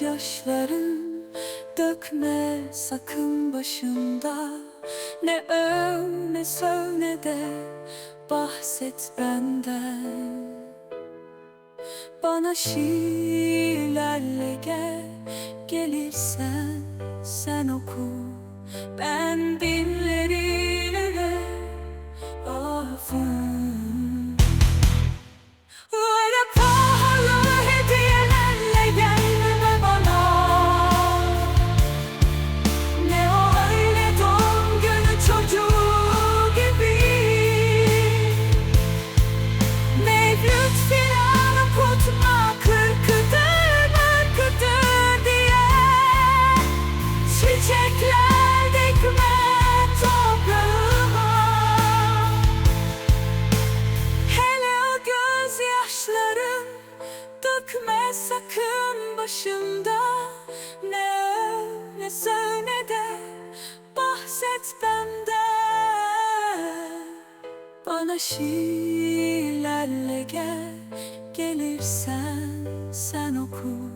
gözyaşların Dökme sakın başımda. Ne öv ne söv ne de Bahset benden. Bana şiirlerle gel Gelirsen sen oku. Ben binleri sakın başımda Ne ne söv de bahset benden. Bana şiirlerle gel gelirsen sen oku